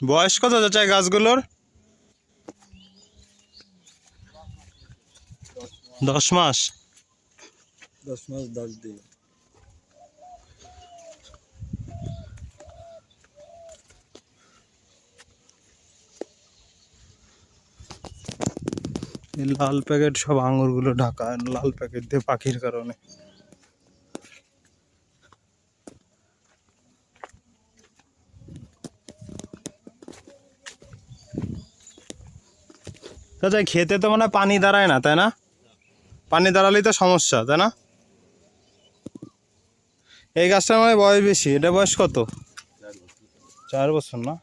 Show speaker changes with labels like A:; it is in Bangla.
A: বয়স কত চাচা এই গাছগুলোর? দশ মাস।
B: দশ মাস দশ দিন।
A: লাল প্যাকেট সব আঙুরগুলো ঢাকা লাল প্যাকেট দিয়ে পাখির কারণে। চাচা খেতে তো মানে পানি দাঁড়ায় না, তাই না? পানি দাঁড়ালেই তো সমস্যা, তাই না? এই গাছটার মানে বয়স বেশি, এটা বয়স কত? চার বছর, না?